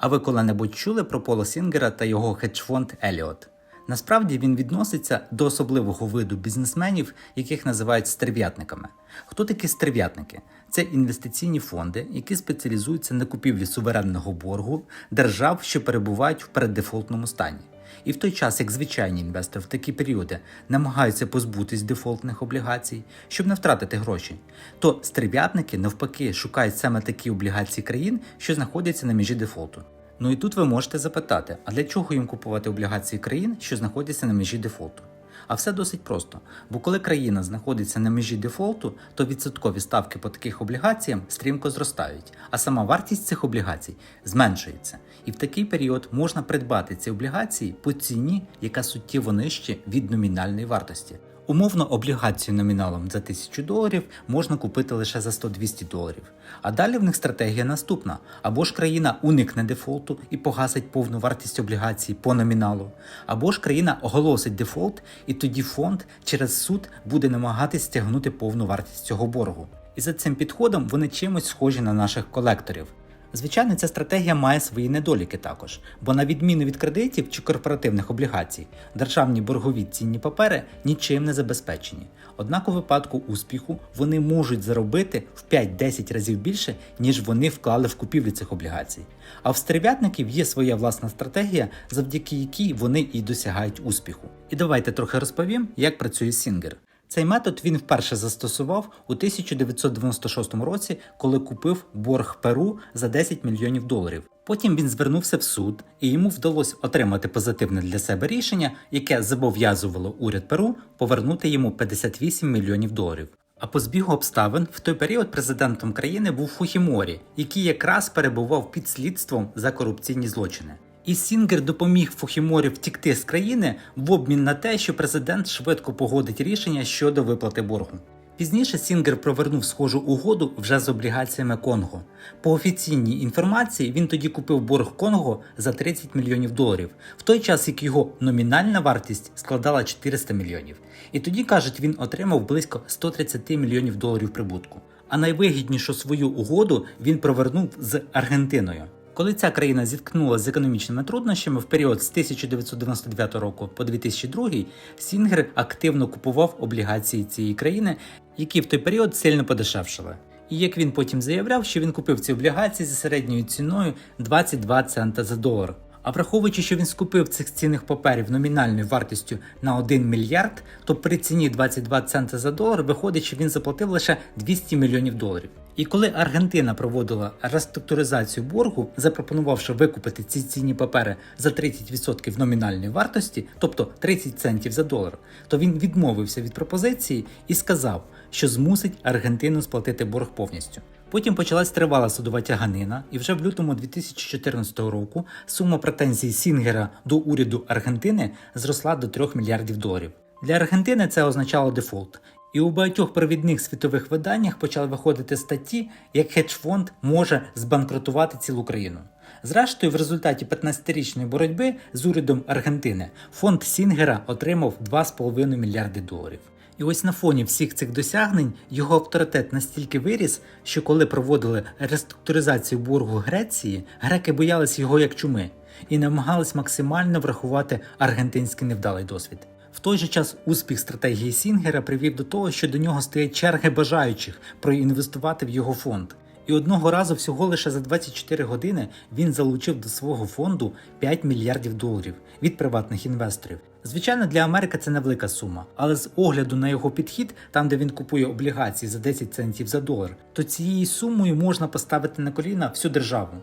А ви коли-небудь чули про Пола Сінгера та його хедж-фонд Еліот? Насправді він відноситься до особливого виду бізнесменів, яких називають стерв'ятниками. Хто такі стерв'ятники? Це інвестиційні фонди, які спеціалізуються на купівлі суверенного боргу держав, що перебувають в переддефолтному стані. І в той час, як звичайні інвестори в такі періоди намагаються позбутись дефолтних облігацій, щоб не втратити гроші, то стриб'ятники навпаки шукають саме такі облігації країн, що знаходяться на межі дефолту. Ну і тут ви можете запитати, а для чого їм купувати облігації країн, що знаходяться на межі дефолту? А все досить просто. Бо коли країна знаходиться на межі дефолту, то відсоткові ставки по таких облігаціям стрімко зростають, а сама вартість цих облігацій зменшується. І в такий період можна придбати ці облігації по ціні, яка суттєво нижче від номінальної вартості. Умовно, облігацію номіналом за 1000 доларів можна купити лише за 100-200 доларів. А далі в них стратегія наступна: або ж країна уникне дефолту і погасить повну вартість облігацій по номіналу, або ж країна оголосить дефолт, і тоді фонд через суд буде намагатись стягнути повну вартість цього боргу. І за цим підходом вони чимось схожі на наших колекторів. Звичайно, ця стратегія має свої недоліки також, бо на відміну від кредитів чи корпоративних облігацій, державні боргові цінні папери нічим не забезпечені. Однак у випадку успіху вони можуть заробити в 5-10 разів більше, ніж вони вклали в купівлю цих облігацій. А в стерв'ятників є своя власна стратегія, завдяки якій вони і досягають успіху. І давайте трохи розповім, як працює Сінгер. Цей метод він вперше застосував у 1996 році, коли купив борг Перу за 10 мільйонів доларів. Потім він звернувся в суд, і йому вдалося отримати позитивне для себе рішення, яке зобов'язувало уряд Перу повернути йому 58 мільйонів доларів. А по збігу обставин в той період президентом країни був Фухіморі, який якраз перебував під слідством за корупційні злочини. І Сінгер допоміг Фухіморі втікти з країни в обмін на те, що президент швидко погодить рішення щодо виплати боргу. Пізніше Сінгер провернув схожу угоду вже з облігаціями Конго. По офіційній інформації він тоді купив борг Конго за 30 мільйонів доларів, в той час як його номінальна вартість складала 400 мільйонів. І тоді, кажуть, він отримав близько 130 мільйонів доларів прибутку. А найвигіднішу свою угоду він провернув з Аргентиною. Коли ця країна зіткнулася з економічними труднощами в період з 1999 року по 2002, Сінгер активно купував облігації цієї країни, які в той період сильно подешевшили. І як він потім заявляв, що він купив ці облігації за середньою ціною 22 цента за долар. А враховуючи, що він скупив цих цінних паперів номінальною вартістю на 1 мільярд, то при ціні 22 цента за долар виходить, що він заплатив лише 200 мільйонів доларів. І коли Аргентина проводила реструктуризацію боргу, запропонувавши викупити ці цінні папери за 30% номінальної вартості, тобто 30 центів за долар, то він відмовився від пропозиції і сказав, що змусить Аргентину сплатити борг повністю. Потім почалась тривала судова тяганина, і вже в лютому 2014 року сума претензій Сінгера до уряду Аргентини зросла до 3 мільярдів доларів. Для Аргентини це означало дефолт. І у багатьох провідних світових виданнях почали виходити статті, як хедж-фонд може збанкрутувати цілу країну. Зрештою, в результаті 15-річної боротьби з урядом Аргентини фонд Сінгера отримав 2,5 мільярди доларів. І ось на фоні всіх цих досягнень його авторитет настільки виріс, що коли проводили реструктуризацію боргу Греції, греки боялись його як чуми і намагались максимально врахувати аргентинський невдалий досвід. В той же час успіх стратегії Сінгера привів до того, що до нього стоять черги бажаючих проінвестувати в його фонд. І одного разу всього лише за 24 години він залучив до свого фонду 5 мільярдів доларів від приватних інвесторів. Звичайно, для Америки це невелика сума, але з огляду на його підхід, там де він купує облігації за 10 центів за долар, то цією сумою можна поставити на коліна всю державу.